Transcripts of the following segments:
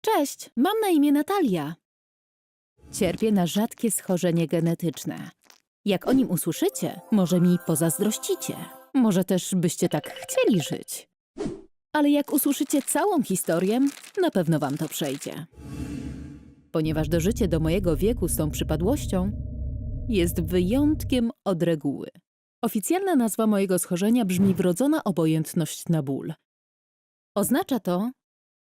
Cześć, mam na imię Natalia. Cierpię na rzadkie schorzenie genetyczne. Jak o nim usłyszycie, może mi pozazdrościcie. Może też byście tak chcieli żyć. Ale jak usłyszycie całą historię, na pewno wam to przejdzie. Ponieważ dożycie do mojego wieku z tą przypadłością jest wyjątkiem od reguły. Oficjalna nazwa mojego schorzenia brzmi wrodzona obojętność na ból. Oznacza to,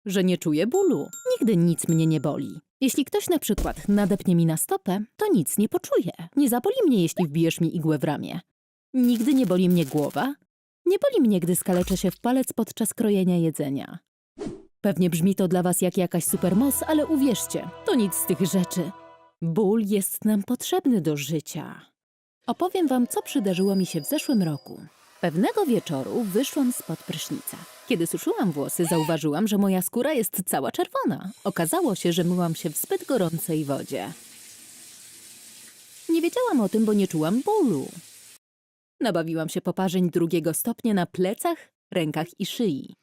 że nie czuję bólu. Nigdy nic mnie nie boli. Jeśli ktoś na przykład nadepnie mi na stopę, to nic nie poczuję. Nie zaboli mnie, jeśli wbijesz mi igłę w ramię. Nigdy nie boli mnie głowa. Nie boli mnie, gdy skaleczę się w palec podczas krojenia jedzenia. Pewnie brzmi to dla was jak jakaś supermoc, ale uwierzcie, to nic z tych rzeczy. Ból jest nam potrzebny do życia. Opowiem wam, co przydarzyło mi się w zeszłym roku. Pewnego wieczoru wyszłam spod prysznica. Kiedy suszyłam włosy, zauważyłam, że moja skóra jest cała czerwona. Okazało się, że myłam się w zbyt gorącej wodzie. Nie wiedziałam o tym, bo nie czułam bólu. Nabawiłam się poparzeń drugiego stopnia na plecach, rękach i szyi.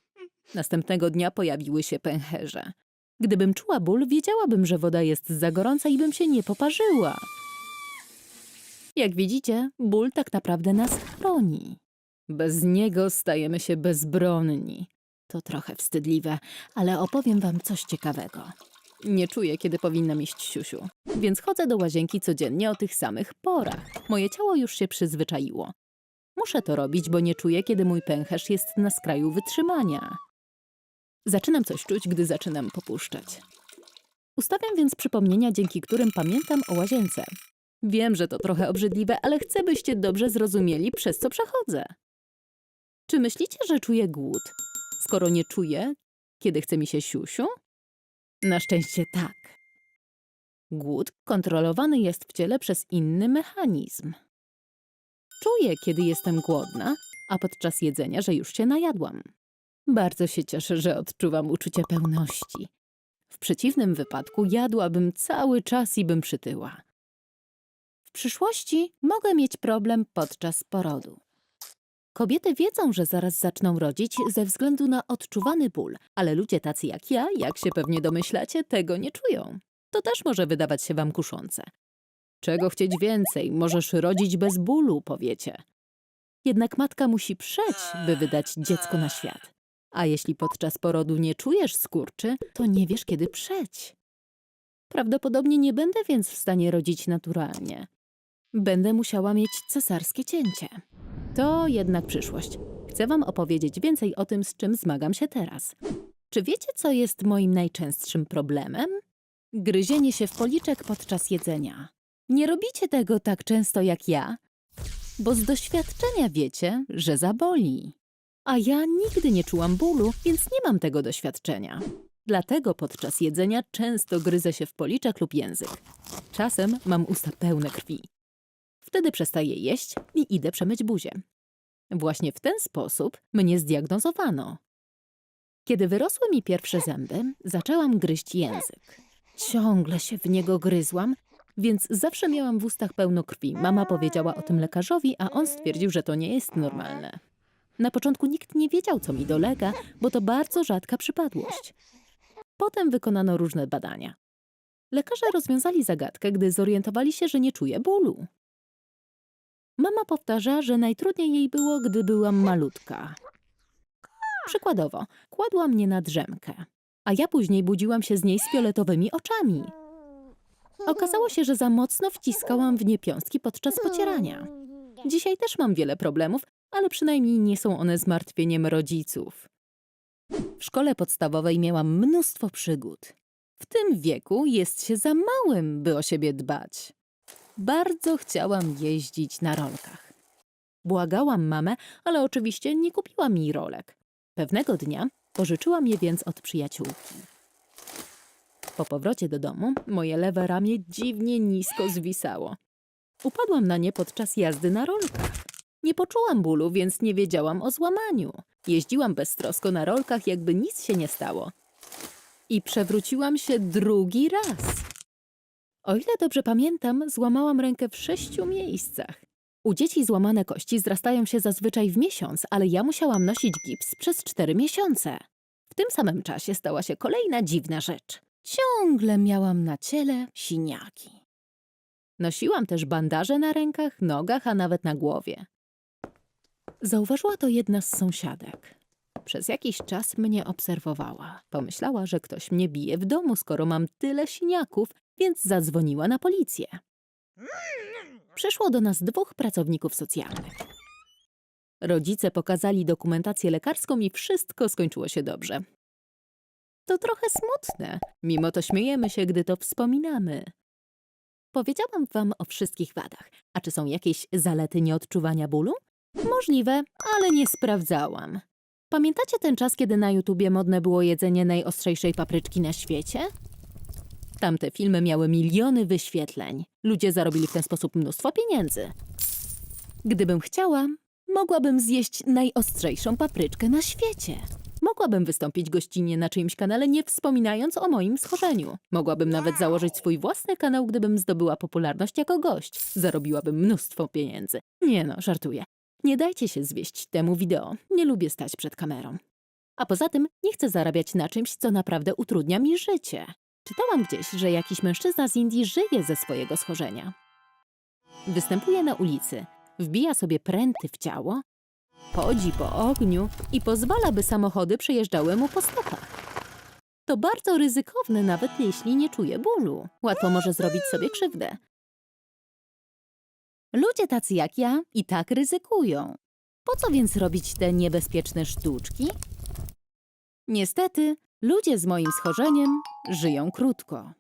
Następnego dnia pojawiły się pęcherze. Gdybym czuła ból, wiedziałabym, że woda jest za gorąca i bym się nie poparzyła. Jak widzicie, ból tak naprawdę nas chroni. Bez niego stajemy się bezbronni. To trochę wstydliwe, ale opowiem wam coś ciekawego. Nie czuję, kiedy powinnam iść siusiu, więc chodzę do łazienki codziennie o tych samych porach. Moje ciało już się przyzwyczaiło. Muszę to robić, bo nie czuję, kiedy mój pęcherz jest na skraju wytrzymania. Zaczynam coś czuć, gdy zaczynam popuszczać. Ustawiam więc przypomnienia, dzięki którym pamiętam o łazience. Wiem, że to trochę obrzydliwe, ale chcę, byście dobrze zrozumieli, przez co przechodzę. Czy myślicie, że czuję głód, skoro nie czuję, kiedy chce mi się siusiu? Na szczęście tak. Głód kontrolowany jest w ciele przez inny mechanizm. Czuję, kiedy jestem głodna, a podczas jedzenia, że już się najadłam. Bardzo się cieszę, że odczuwam uczucie pełności. W przeciwnym wypadku jadłabym cały czas i bym przytyła. W przyszłości mogę mieć problem podczas porodu. Kobiety wiedzą, że zaraz zaczną rodzić ze względu na odczuwany ból, ale ludzie tacy jak ja, jak się pewnie domyślacie, tego nie czują. To też może wydawać się wam kuszące. Czego chcieć więcej? Możesz rodzić bez bólu, powiecie. Jednak matka musi przeć, by wydać dziecko na świat. A jeśli podczas porodu nie czujesz skurczy, to nie wiesz, kiedy przeć. Prawdopodobnie nie będę więc w stanie rodzić naturalnie. Będę musiała mieć cesarskie cięcie. To jednak przyszłość. Chcę wam opowiedzieć więcej o tym, z czym zmagam się teraz. Czy wiecie, co jest moim najczęstszym problemem? Gryzienie się w policzek podczas jedzenia. Nie robicie tego tak często jak ja, bo z doświadczenia wiecie, że zaboli. A ja nigdy nie czułam bólu, więc nie mam tego doświadczenia. Dlatego podczas jedzenia często gryzę się w policzek lub język. Czasem mam usta pełne krwi. Wtedy przestaję jeść i idę przemyć buzię. Właśnie w ten sposób mnie zdiagnozowano. Kiedy wyrosły mi pierwsze zęby, zaczęłam gryźć język. Ciągle się w niego gryzłam, więc zawsze miałam w ustach pełno krwi. Mama powiedziała o tym lekarzowi, a on stwierdził, że to nie jest normalne. Na początku nikt nie wiedział, co mi dolega, bo to bardzo rzadka przypadłość. Potem wykonano różne badania. Lekarze rozwiązali zagadkę, gdy zorientowali się, że nie czuję bólu. Mama powtarza, że najtrudniej jej było, gdy byłam malutka. Przykładowo, kładła mnie na drzemkę, a ja później budziłam się z niej z fioletowymi oczami. Okazało się, że za mocno wciskałam w nie piąstki podczas pocierania. Dzisiaj też mam wiele problemów, ale przynajmniej nie są one zmartwieniem rodziców. W szkole podstawowej miałam mnóstwo przygód. W tym wieku jest się za małym, by o siebie dbać. Bardzo chciałam jeździć na rolkach. Błagałam mamę, ale oczywiście nie kupiła mi rolek. Pewnego dnia pożyczyłam je więc od przyjaciółki. Po powrocie do domu moje lewe ramię dziwnie nisko zwisało. Upadłam na nie podczas jazdy na rolkach. Nie poczułam bólu, więc nie wiedziałam o złamaniu. Jeździłam beztrosko na rolkach, jakby nic się nie stało. I przewróciłam się drugi raz. O ile dobrze pamiętam, złamałam rękę w sześciu miejscach. U dzieci złamane kości zrastają się zazwyczaj w miesiąc, ale ja musiałam nosić gips przez cztery miesiące. W tym samym czasie stała się kolejna dziwna rzecz. Ciągle miałam na ciele siniaki. Nosiłam też bandaże na rękach, nogach, a nawet na głowie. Zauważyła to jedna z sąsiadek. Przez jakiś czas mnie obserwowała. Pomyślała, że ktoś mnie bije w domu, skoro mam tyle siniaków, więc zadzwoniła na policję. Przyszło do nas dwóch pracowników socjalnych. Rodzice pokazali dokumentację lekarską i wszystko skończyło się dobrze. To trochę smutne, mimo to śmiejemy się, gdy to wspominamy. Powiedziałam wam o wszystkich wadach. A czy są jakieś zalety nieodczuwania bólu? Możliwe, ale nie sprawdzałam. Pamiętacie ten czas, kiedy na YouTubie modne było jedzenie najostrzejszej papryczki na świecie? Tamte filmy miały miliony wyświetleń. Ludzie zarobili w ten sposób mnóstwo pieniędzy. Gdybym chciała, mogłabym zjeść najostrzejszą papryczkę na świecie. Mogłabym wystąpić gościnnie na czyimś kanale, nie wspominając o moim schorzeniu. Mogłabym nawet założyć swój własny kanał, gdybym zdobyła popularność jako gość. Zarobiłabym mnóstwo pieniędzy. Nie no, żartuję. Nie dajcie się zwieść temu wideo. Nie lubię stać przed kamerą. A poza tym nie chcę zarabiać na czymś, co naprawdę utrudnia mi życie. Czytałam gdzieś, że jakiś mężczyzna z Indii żyje ze swojego schorzenia. Występuje na ulicy, wbija sobie pręty w ciało, chodzi po ogniu i pozwala, by samochody przejeżdżały mu po stopach. To bardzo ryzykowne, nawet jeśli nie czuje bólu. Łatwo może zrobić sobie krzywdę. Ludzie tacy jak ja i tak ryzykują. Po co więc robić te niebezpieczne sztuczki? Niestety, ludzie z moim schorzeniem żyją krótko.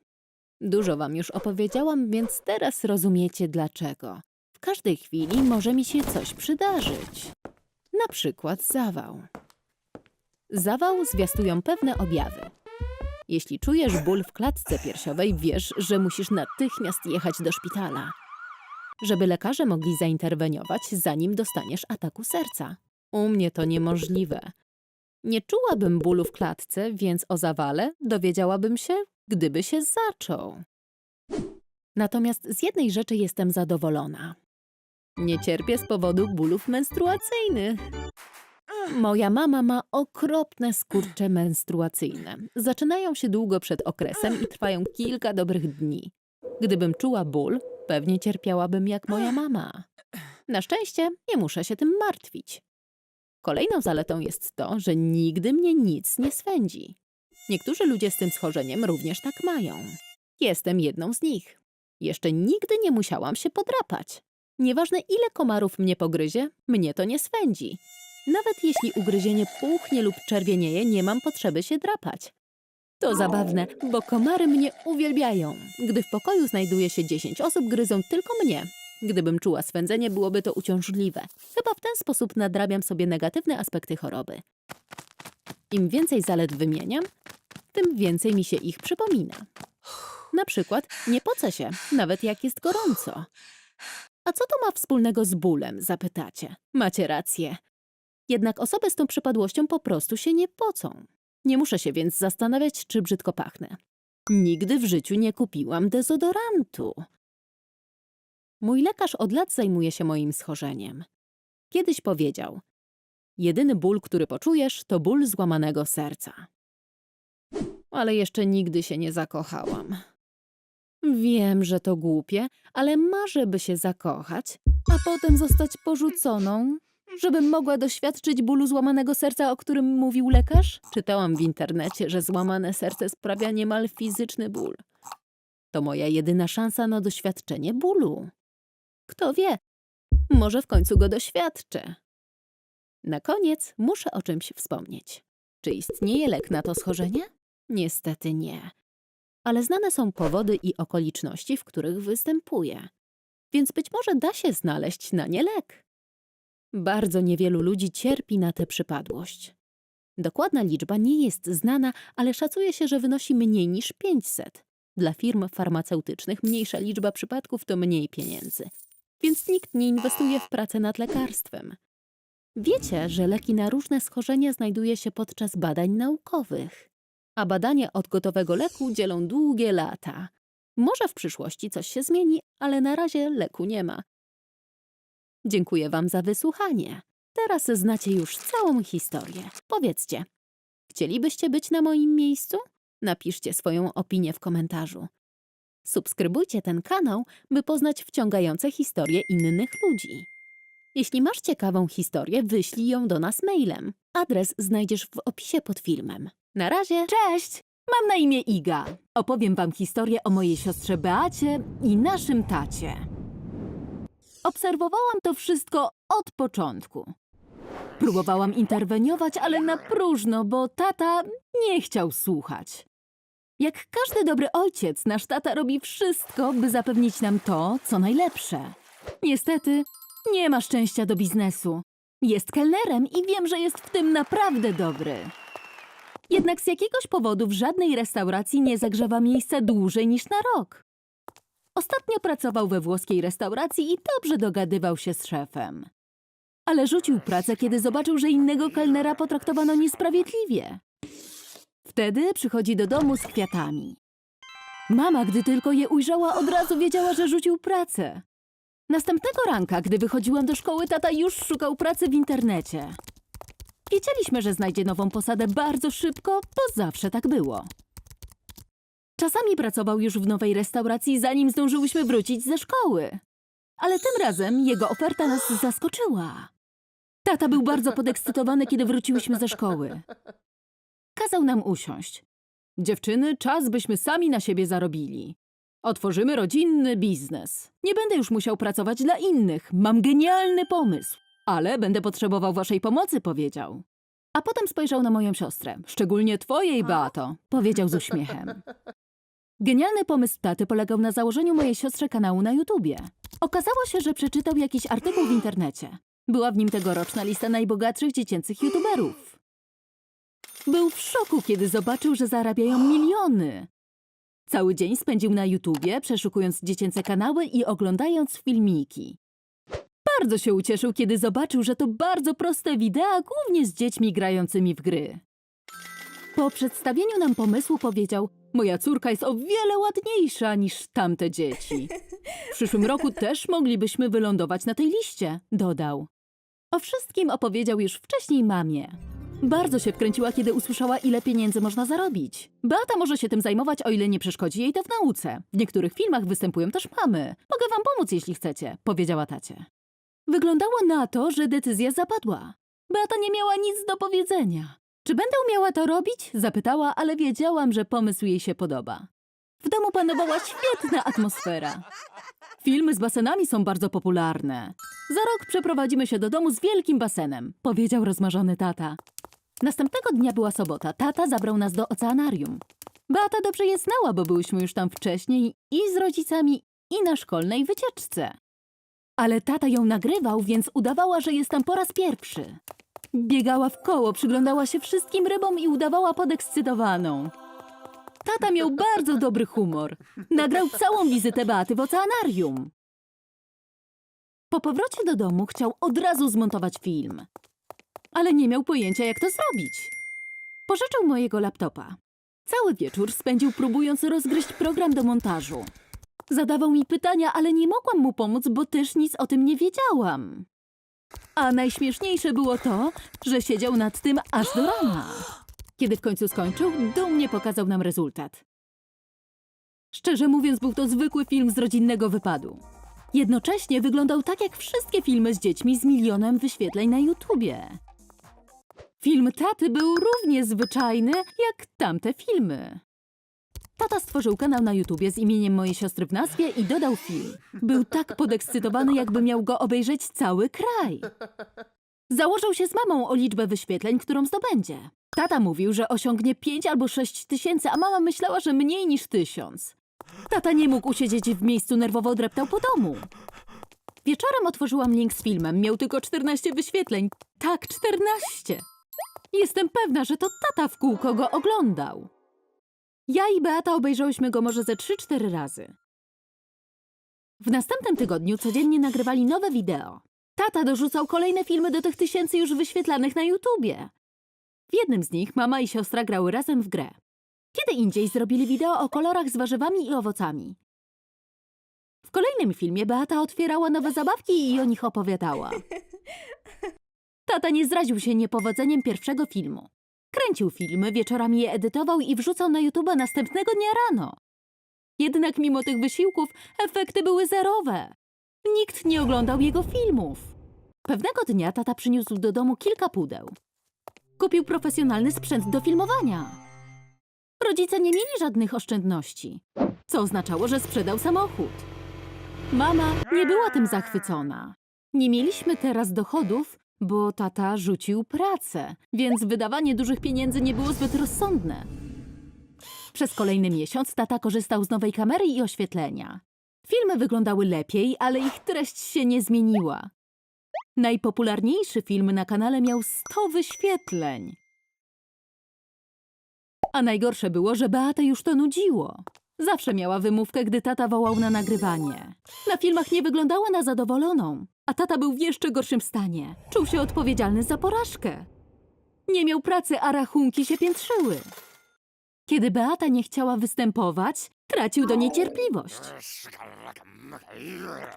Dużo wam już opowiedziałam, więc teraz rozumiecie dlaczego. W każdej chwili może mi się coś przydarzyć. Na przykład zawał. Zawał zwiastują pewne objawy. Jeśli czujesz ból w klatce piersiowej, wiesz, że musisz natychmiast jechać do szpitala żeby lekarze mogli zainterweniować, zanim dostaniesz ataku serca. U mnie to niemożliwe. Nie czułabym bólu w klatce, więc o zawale dowiedziałabym się, gdyby się zaczął. Natomiast z jednej rzeczy jestem zadowolona. Nie cierpię z powodu bólów menstruacyjnych. Moja mama ma okropne skurcze menstruacyjne. Zaczynają się długo przed okresem i trwają kilka dobrych dni. Gdybym czuła ból, pewnie cierpiałabym jak moja mama. Na szczęście nie muszę się tym martwić. Kolejną zaletą jest to, że nigdy mnie nic nie swędzi. Niektórzy ludzie z tym schorzeniem również tak mają. Jestem jedną z nich. Jeszcze nigdy nie musiałam się podrapać. Nieważne ile komarów mnie pogryzie, mnie to nie swędzi. Nawet jeśli ugryzienie puchnie lub czerwienieje, nie mam potrzeby się drapać. To zabawne, bo komary mnie uwielbiają. Gdy w pokoju znajduje się 10 osób, gryzą tylko mnie. Gdybym czuła swędzenie, byłoby to uciążliwe. Chyba w ten sposób nadrabiam sobie negatywne aspekty choroby. Im więcej zalet wymieniam, tym więcej mi się ich przypomina. Na przykład nie pocę się, nawet jak jest gorąco. A co to ma wspólnego z bólem, zapytacie? Macie rację. Jednak osoby z tą przypadłością po prostu się nie pocą. Nie muszę się więc zastanawiać, czy brzydko pachnę. Nigdy w życiu nie kupiłam dezodorantu. Mój lekarz od lat zajmuje się moim schorzeniem. Kiedyś powiedział: Jedyny ból, który poczujesz, to ból złamanego serca. Ale jeszcze nigdy się nie zakochałam. Wiem, że to głupie, ale marzę, by się zakochać, a potem zostać porzuconą, żebym mogła doświadczyć bólu złamanego serca, o którym mówił lekarz? Czytałam w internecie, że złamane serce sprawia niemal fizyczny ból. To moja jedyna szansa na doświadczenie bólu. Kto wie, może w końcu go doświadczę. Na koniec muszę o czymś wspomnieć. Czy istnieje lek na to schorzenie? Niestety nie. Ale znane są powody i okoliczności, w których występuje. Więc być może da się znaleźć na nie lek. Bardzo niewielu ludzi cierpi na tę przypadłość. Dokładna liczba nie jest znana, ale szacuje się, że wynosi mniej niż 500. Dla firm farmaceutycznych mniejsza liczba przypadków to mniej pieniędzy, więc nikt nie inwestuje w pracę nad lekarstwem. Wiecie, że leki na różne schorzenia znajduje się podczas badań naukowych, a badania od gotowego leku dzielą długie lata. Może w przyszłości coś się zmieni, ale na razie leku nie ma. Dziękuję Wam za wysłuchanie. Teraz znacie już całą historię. Powiedzcie, Chcielibyście być na moim miejscu? Napiszcie swoją opinię w komentarzu. Subskrybujcie ten kanał, by poznać wciągające historie innych ludzi. Jeśli masz ciekawą historię, wyślij ją do nas mailem. Adres znajdziesz w opisie pod filmem. Na razie. Cześć! Mam na imię Iga. Opowiem wam historię o mojej siostrze Beacie i naszym tacie. Obserwowałam to wszystko od początku. Próbowałam interweniować, ale na próżno, bo tata nie chciał słuchać. Jak każdy dobry ojciec, nasz tata robi wszystko, by zapewnić nam to, co najlepsze. Niestety, nie ma szczęścia do biznesu. Jest kelnerem i wiem, że jest w tym naprawdę dobry. Jednak z jakiegoś powodu w żadnej restauracji nie zagrzewa miejsca dłużej niż na rok. Ostatnio pracował we włoskiej restauracji i dobrze dogadywał się z szefem. Ale rzucił pracę, kiedy zobaczył, że innego kelnera potraktowano niesprawiedliwie. Wtedy przychodzi do domu z kwiatami. Mama, gdy tylko je ujrzała, od razu wiedziała, że rzucił pracę. Następnego ranka, gdy wychodziłam do szkoły, tata już szukał pracy w internecie. Wiedzieliśmy, że znajdzie nową posadę bardzo szybko, bo zawsze tak było. Czasami pracował już w nowej restauracji, zanim zdążyłyśmy wrócić ze szkoły. Ale tym razem jego oferta nas zaskoczyła. Tata był bardzo podekscytowany, kiedy wróciłyśmy ze szkoły. Kazał nam usiąść. Dziewczyny, czas byśmy sami na siebie zarobili. Otworzymy rodzinny biznes. Nie będę już musiał pracować dla innych. Mam genialny pomysł. Ale będę potrzebował waszej pomocy, powiedział. A potem spojrzał na moją siostrę. Szczególnie twojej, Beato, powiedział z uśmiechem. Genialny pomysł taty polegał na założeniu mojej siostrze kanału na YouTubie. Okazało się, że przeczytał jakiś artykuł w internecie. Była w nim tegoroczna lista najbogatszych dziecięcych YouTuberów. Był w szoku, kiedy zobaczył, że zarabiają miliony. Cały dzień spędził na YouTubie, przeszukując dziecięce kanały i oglądając filmiki. Bardzo się ucieszył, kiedy zobaczył, że to bardzo proste wideo, głównie z dziećmi grającymi w gry. Po przedstawieniu nam pomysłu powiedział: Moja córka jest o wiele ładniejsza niż tamte dzieci. W przyszłym roku też moglibyśmy wylądować na tej liście, dodał. O wszystkim opowiedział już wcześniej mamie. Bardzo się wkręciła, kiedy usłyszała, ile pieniędzy można zarobić. Beata może się tym zajmować, o ile nie przeszkodzi jej to w nauce. W niektórych filmach występują też mamy. Mogę wam pomóc, jeśli chcecie, powiedziała tacie. Wyglądało na to, że decyzja zapadła. Beata nie miała nic do powiedzenia. Czy będę umiała to robić? Zapytała, ale wiedziałam, że pomysł jej się podoba. W domu panowała świetna atmosfera. Filmy z basenami są bardzo popularne. Za rok przeprowadzimy się do domu z wielkim basenem, powiedział rozmarzony tata. Następnego dnia była sobota. Tata zabrał nas do oceanarium. Beata dobrze je znała, bo byłyśmy już tam wcześniej i z rodzicami, i na szkolnej wycieczce. Ale tata ją nagrywał, więc udawała, że jest tam po raz pierwszy. Biegała w koło, przyglądała się wszystkim rybom i udawała podekscytowaną. Tata miał bardzo dobry humor. Nagrał całą wizytę Beaty w oceanarium. Po powrocie do domu chciał od razu zmontować film. Ale nie miał pojęcia, jak to zrobić. Pożyczył mojego laptopa. Cały wieczór spędził próbując rozgryźć program do montażu. Zadawał mi pytania, ale nie mogłam mu pomóc, bo też nic o tym nie wiedziałam. A najśmieszniejsze było to, że siedział nad tym aż do rana. Kiedy w końcu skończył, dumnie pokazał nam rezultat. Szczerze mówiąc, był to zwykły film z rodzinnego wypadu. Jednocześnie wyglądał tak jak wszystkie filmy z dziećmi z milionem wyświetleń na YouTubie. Film taty był równie zwyczajny jak tamte filmy. Tata stworzył kanał na YouTubie z imieniem mojej siostry w nazwie i dodał film. Był tak podekscytowany, jakby miał go obejrzeć cały kraj. Założył się z mamą o liczbę wyświetleń, którą zdobędzie. Tata mówił, że osiągnie 5 albo 6 tysięcy, a mama myślała, że mniej niż tysiąc. Tata nie mógł usiedzieć w miejscu, nerwowo dreptał po domu. Wieczorem otworzyłam link z filmem. Miał tylko 14 wyświetleń. Tak, 14. Jestem pewna, że to tata w kółko go oglądał. Ja i Beata obejrzałyśmy go może ze 3-4 razy. W następnym tygodniu codziennie nagrywali nowe wideo. Tata dorzucał kolejne filmy do tych tysięcy już wyświetlanych na YouTubie. W jednym z nich mama i siostra grały razem w grę. Kiedy indziej zrobili wideo o kolorach z warzywami i owocami. W kolejnym filmie Beata otwierała nowe zabawki i o nich opowiadała. Tata nie zraził się niepowodzeniem pierwszego filmu. Kręcił filmy, wieczorami je edytował i wrzucał na YouTube następnego dnia rano. Jednak mimo tych wysiłków efekty były zerowe. Nikt nie oglądał jego filmów. Pewnego dnia tata przyniósł do domu kilka pudeł. Kupił profesjonalny sprzęt do filmowania. Rodzice nie mieli żadnych oszczędności, co oznaczało, że sprzedał samochód. Mama nie była tym zachwycona. Nie mieliśmy teraz dochodów, bo tata rzucił pracę, więc wydawanie dużych pieniędzy nie było zbyt rozsądne. Przez kolejny miesiąc tata korzystał z nowej kamery i oświetlenia. Filmy wyglądały lepiej, ale ich treść się nie zmieniła. Najpopularniejszy film na kanale miał 100 wyświetleń. A najgorsze było, że Beatę już to nudziło. Zawsze miała wymówkę, gdy tata wołał na nagrywanie. Na filmach nie wyglądała na zadowoloną, a tata był w jeszcze gorszym stanie. Czuł się odpowiedzialny za porażkę. Nie miał pracy, a rachunki się piętrzyły. Kiedy Beata nie chciała występować, tracił do niej cierpliwość.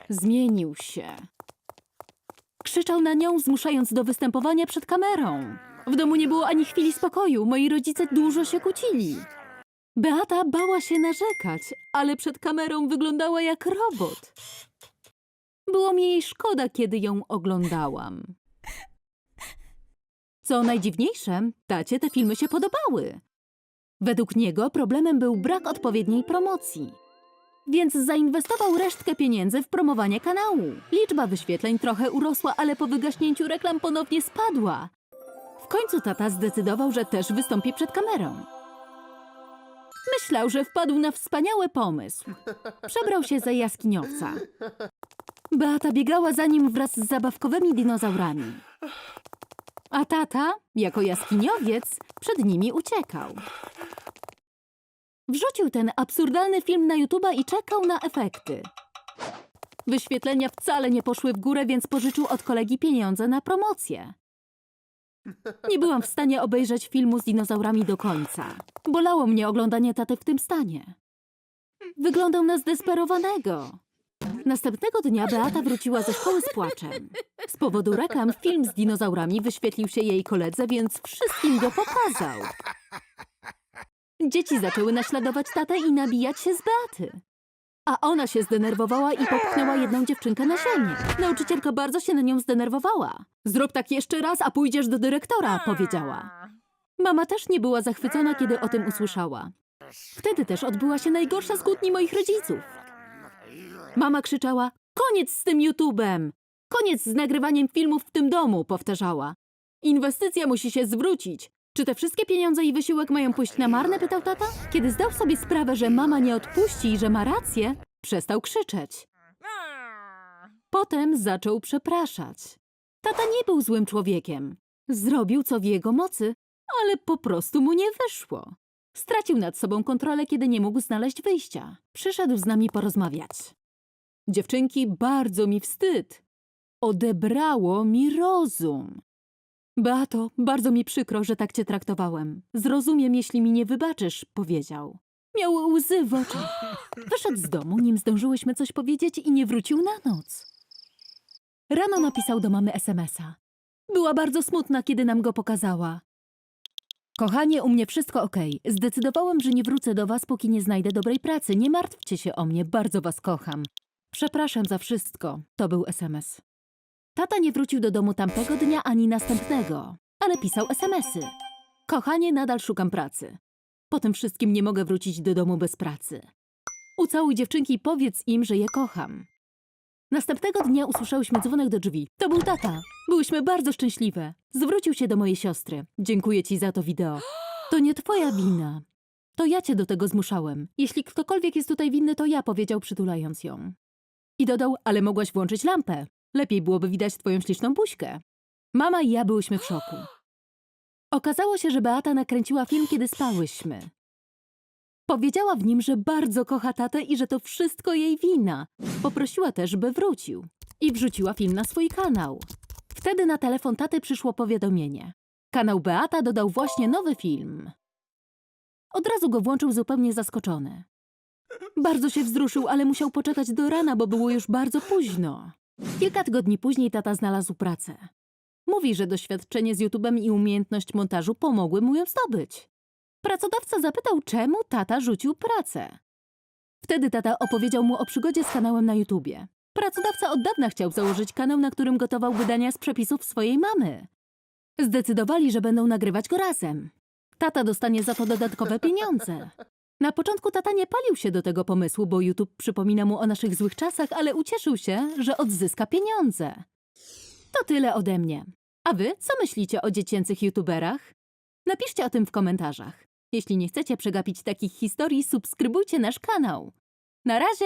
Zmienił się. Krzyczał na nią, zmuszając do występowania przed kamerą. W domu nie było ani chwili spokoju, moi rodzice dużo się kłócili. Beata bała się narzekać, ale przed kamerą wyglądała jak robot. Było mi jej szkoda, kiedy ją oglądałam. Co najdziwniejsze, tacie te filmy się podobały. Według niego problemem był brak odpowiedniej promocji. Więc zainwestował resztkę pieniędzy w promowanie kanału. Liczba wyświetleń trochę urosła, ale po wygaśnięciu reklam ponownie spadła. W końcu tata zdecydował, że też wystąpi przed kamerą. Myślał, że wpadł na wspaniały pomysł. Przebrał się za jaskiniowca. Beata biegała za nim wraz z zabawkowymi dinozaurami. A tata, jako jaskiniowiec, przed nimi uciekał. Wrzucił ten absurdalny film na YouTube'a i czekał na efekty. Wyświetlenia wcale nie poszły w górę, więc pożyczył od kolegi pieniądze na promocję. Nie byłam w stanie obejrzeć filmu z dinozaurami do końca. Bolało mnie oglądanie taty w tym stanie. Wyglądał na zdesperowanego. Następnego dnia Beata wróciła ze szkoły z płaczem. Z powodu reklam film z dinozaurami wyświetlił się jej koledze, więc wszystkim go pokazał. Dzieci zaczęły naśladować tatę i nabijać się z Beaty. A ona się zdenerwowała i popchnęła jedną dziewczynkę na ziemię. Nauczycielka bardzo się na nią zdenerwowała. Zrób tak jeszcze raz, a pójdziesz do dyrektora, powiedziała. Mama też nie była zachwycona, kiedy o tym usłyszała. Wtedy też odbyła się najgorsza z kłótni moich rodziców. Mama krzyczała: Koniec z tym YouTube'em! Koniec z nagrywaniem filmów w tym domu, powtarzała. Inwestycja musi się zwrócić. Czy te wszystkie pieniądze i wysiłek mają pójść na marne? pytał tata. Kiedy zdał sobie sprawę, że mama nie odpuści i że ma rację, przestał krzyczeć. Potem zaczął przepraszać. Tata nie był złym człowiekiem. Zrobił co w jego mocy, ale po prostu mu nie wyszło. Stracił nad sobą kontrolę, kiedy nie mógł znaleźć wyjścia. Przyszedł z nami porozmawiać. Dziewczynki, bardzo mi wstyd. Odebrało mi rozum. Beato, bardzo mi przykro, że tak cię traktowałem. Zrozumiem, jeśli mi nie wybaczysz, powiedział. Miał łzy w oczach. Wyszedł z domu, nim zdążyłyśmy coś powiedzieć i nie wrócił na noc. Rano napisał do mamy SMS-a. Była bardzo smutna, kiedy nam go pokazała. Kochanie, u mnie wszystko okej. Zdecydowałem, że nie wrócę do was, póki nie znajdę dobrej pracy. Nie martwcie się o mnie, bardzo was kocham. Przepraszam za wszystko. To był SMS. Tata nie wrócił do domu tamtego dnia ani następnego, ale pisał SMS-y. Kochanie, nadal szukam pracy. Po tym wszystkim nie mogę wrócić do domu bez pracy. Ucałuj dziewczynki i powiedz im, że je kocham. Następnego dnia usłyszałyśmy dzwonek do drzwi. To był tata. Byłyśmy bardzo szczęśliwe. Zwrócił się do mojej siostry. Dziękuję ci za to wideo. To nie twoja wina. To ja cię do tego zmuszałem. Jeśli ktokolwiek jest tutaj winny, to ja, powiedział przytulając ją. I dodał, ale mogłaś włączyć lampę. Lepiej byłoby widać twoją śliczną buźkę. Mama i ja byłyśmy w szoku. Okazało się, że Beata nakręciła film, kiedy spałyśmy. Powiedziała w nim, że bardzo kocha tatę i że to wszystko jej wina. Poprosiła też, by wrócił. I wrzuciła film na swój kanał. Wtedy na telefon taty przyszło powiadomienie. Kanał Beata dodał właśnie nowy film. Od razu go włączył zupełnie zaskoczony. Bardzo się wzruszył, ale musiał poczekać do rana, bo było już bardzo późno. Kilka tygodni później tata znalazł pracę. Mówi, że doświadczenie z YouTube'em i umiejętność montażu pomogły mu ją zdobyć. Pracodawca zapytał, czemu tata rzucił pracę. Wtedy tata opowiedział mu o przygodzie z kanałem na YouTubie. Pracodawca od dawna chciał założyć kanał, na którym gotował wydania z przepisów swojej mamy. Zdecydowali, że będą nagrywać go razem. Tata dostanie za to dodatkowe pieniądze. Na początku tata nie palił się do tego pomysłu, bo YouTube przypomina mu o naszych złych czasach, ale ucieszył się, że odzyska pieniądze. To tyle ode mnie. A wy co myślicie o dziecięcych YouTuberach? Napiszcie o tym w komentarzach. Jeśli nie chcecie przegapić takich historii, subskrybujcie nasz kanał. Na razie!